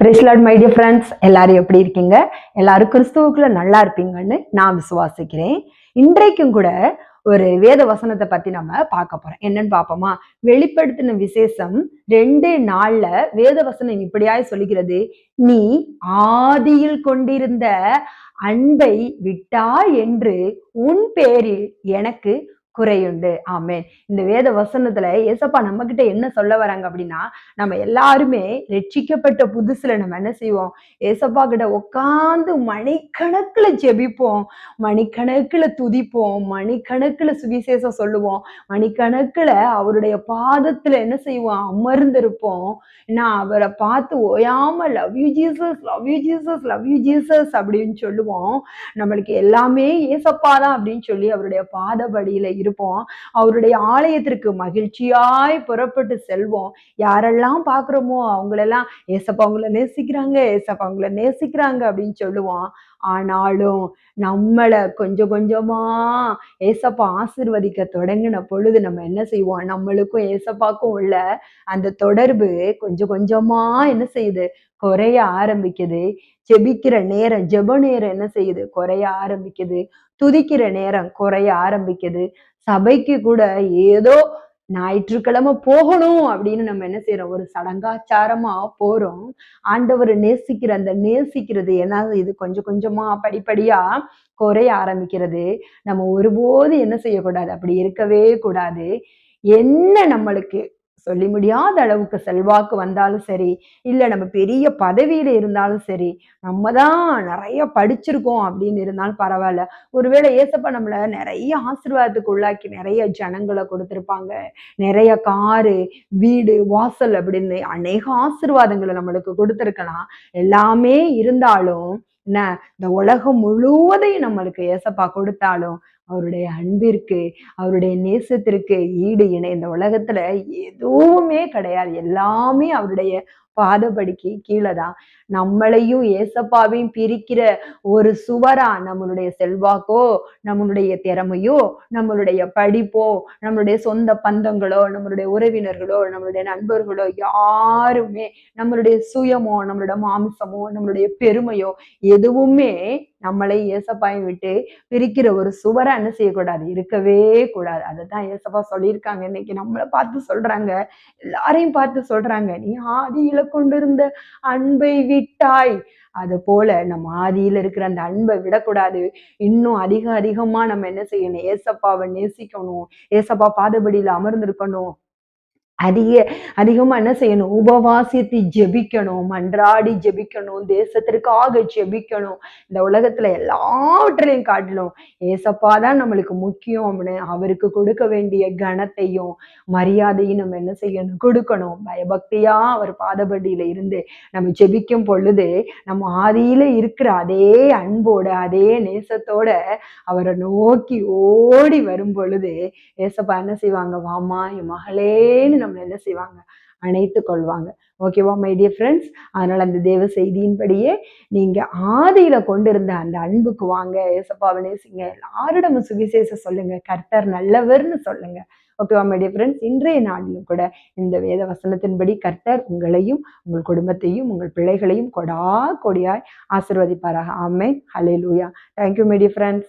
பிரைஸ்லாட் my dear friends எல்லாரும் எப்படி இருக்கீங்க? எல்லாரும் கிறிஸ்துவுக்குள்ள நல்லா இருப்பீங்கன்னு நான் விசுவாசிக்கிறேன். இன்றைக்கும் கூட ஒரு வேத வசனத்தை பத்தி நம்ம பார்க்க போறோம். என்னன்னு பார்ப்போமா? வெளிப்படுத்தின விசேஷம் ரெண்டு நாள்ல வேத வசனம் இப்படியாய் சொல்லுகிறது. நீ ஆதியில் கொண்டிருந்த அன்பை விட்டா என்று உன் பேரில் எனக்கு குறையுண்டு. ஆமேன். இந்த வேத வசனத்துல ஏசப்பா நம்ம கிட்ட என்ன சொல்ல வராங்க அப்படின்னா நம்ம எல்லாருமே ரட்சிக்கப்பட்ட புதுசுல நம்ம என்ன செய்வோம்? ஏசப்பா கிட்ட உட்காந்து மணிக்கணக்குல ஜெபிப்போம். மணிக்கணக்குல துதிப்போம். மணிக்கணக்குல சுவிசேஷம் சொல்லுவோம். மணிக்கணக்குல அவருடைய பாதத்துல என்ன செய்வோம்? அமர்ந்திருப்போம். நான் அவரை பார்த்து ஓயாம love you Jesus love you Jesus love you Jesus அப்படின்னு சொல்லுவோம். நம்மளுக்கு எல்லாமே ஏசப்பா தான் அப்படின்னு சொல்லி அவருடைய பாதபடியில இருப்போம். அவருடைய ஆலயத்திற்கு மகிழ்ச்சியாய் புறப்பட்டு செல்வோம். யாரெல்லாம் பார்க்குறோமோ அவங்களெல்லாம் ஏசப்பா அவங்கள நேசிக்கிறாங்க ஏசப்பா அவங்கள நேசிக்கிறாங்க அப்படின்னு சொல்லுவோம் ஆனாலும் நம்மளை கொஞ்சம் கொஞ்சமா ஏசப்பா ஆசிர்வதிக்க தொடங்கின பொழுது நம்ம என்ன செய்வோம்? நம்மளுக்கும் ஏசப்பாக்கும் உள்ள அந்த தொடர்பு கொஞ்சம் கொஞ்சமா என்ன செய்யுது? குறைய ஆரம்பிக்குது. ஜெபிக்கிற நேரம் ஜெப நேரம் என்ன செய்யுது? குறைய ஆரம்பிக்குது. துதிக்கிற நேரம் குறைய ஆரம்பிக்குது. சபைக்கு கூட ஏதோ ஞாயிற்றுக்கிழமை போகணும் அப்படின்னு நம்ம என்ன செய்யறோம் ஒரு சடங்காச்சாரமா போறோம். ஆண்டவர் நேசிக்கிற அந்த நேசிக்கிறது ஏன்னா இது கொஞ்சம் கொஞ்சமா படிப்படியா குறைய ஆரம்பிக்கிறது. நம்ம ஒருபோது என்ன செய்யக்கூடாது? அப்படி இருக்கவே கூடாது. என்ன நம்மளுக்கு சொல்லி முடியாத அளவுக்கு செல்வாக்கு வந்தாலும் சரி இல்லை நம்ம பெரிய பதவியில இருந்தாலும் சரி நம்ம தான் நிறைய படிச்சிருக்கோம் அப்படின்னு இருந்தாலும் பரவாயில்ல. ஒருவேளை ஏசப்பா நம்மளை நிறைய ஆசீர்வாதத்துக்கு உள்ளாக்கி நிறைய ஜனங்களை கொடுத்துருப்பாங்க. நிறைய காரு வீடு வாசல் அப்படின்னு அநேக ஆசீர்வாதங்களை நம்மளுக்கு கொடுத்துருக்கலாம். எல்லாமே இருந்தாலும் என்ன இந்த உலகம் முழுவதையும் நம்மளுக்கு ஏசப்பா கொடுத்தாலும் அவருடைய அன்பிற்கு அவருடைய நேசத்திற்கு ஈடு இணை. இந்த உலகத்துல எதுவுமே கிடையாது. எல்லாமே அவருடைய பாதபடிக்கு கீழே தான் நம்மளையும் ஏசப்பாவையும் பிரிக்கிற ஒரு சுவரா நம்மளுடைய செல்வாக்கோ நம்மளுடைய திறமையோ நம்மளுடைய படிப்போ நம்மளுடைய சொந்த பந்தங்களோ நம்மளுடைய உறவினர்களோ நம்மளுடைய நண்பர்களோ யாருமே நம்மளுடைய சுயமோ நம்மளோட மாம்சமோ நம்மளுடைய பெருமையோ எதுவுமே நம்மளை ஏசப்பாயும் விட்டு பிரிக்கிற ஒரு சுவரை என்ன செய்யக்கூடாது? இருக்கவே கூடாது. அதை தான் ஏசப்பா சொல்லியிருக்காங்க. இன்னைக்கு நம்மளை பார்த்து சொல்றாங்க. எல்லாரையும் பார்த்து சொல்றாங்க. நீ ஆதியில கொண்டிருந்த அன்பை விட்டாய். அது போல நம்ம ஆதியில இருக்கிற அந்த அன்பை விடக்கூடாது. இன்னும் அதிக அதிகமா நம்ம என்ன செய்யணும்? ஏசப்பாவை நேசிக்கணும். ஏசப்பா பாதபடியில அமர்ந்திருக்கணும். அதிக அதிகமா என்ன செய்யணும்? உபவாசித்து ஜெபிக்கணும் மன்றாடி ஜெபிக்கணும் தேசத்திற்காக ஜெபிக்கணும். இந்த உலகத்துல எல்லாவற்றிலையும் காட்டணும் ஏசப்பா தான் நம்மளுக்கு முக்கியம் அப்படின்னு அவருக்கு கொடுக்க வேண்டிய கனத்தையும் மரியாதையும் நம்ம என்ன செய்யணும்? கொடுக்கணும். பயபக்தியா அவர் பாதபடியில இருந்து நம்ம ஜெபிக்கும் பொழுது நம்ம ஆதியில இருக்கிற அதே அன்போட அதே நேசத்தோட அவரை நோக்கி ஓடி வரும் பொழுது ஏசப்பா என்ன செய்வாங்க? வாமா என் மகளேன்னு நம்மளை என்ன செய்வாங்க? அணைத்து கொள்வாங்க. ஓகேவா மை டியர் ஃப்ரெண்ட்ஸ் அதனால அந்த தேவ செய்தியின்படியே நீங்க ஆதியில கொண்டிருந்த அந்த அன்புக்கு வாங்க ஏசப்பாவை நேசிங்க. எல்லாரிடமும் சுவிசேஷ சொல்லுங்க. கர்த்தர் நல்லவர்னு சொல்லுங்க. ஓகேவா மை டியர் ஃப்ரெண்ட்ஸ் இன்றைய நாளிலும் கூட இந்த வேத வசனத்தின்படி கர்த்தர் உங்களையும் உங்கள் குடும்பத்தையும் உங்கள் பிள்ளைகளையும் கொடா கொடியாய் ஆசிர்வதிப்பாராக. ஆமே ஹலே லூயா தேங்க்யூ மை டியர் ஃப்ரெண்ட்ஸ்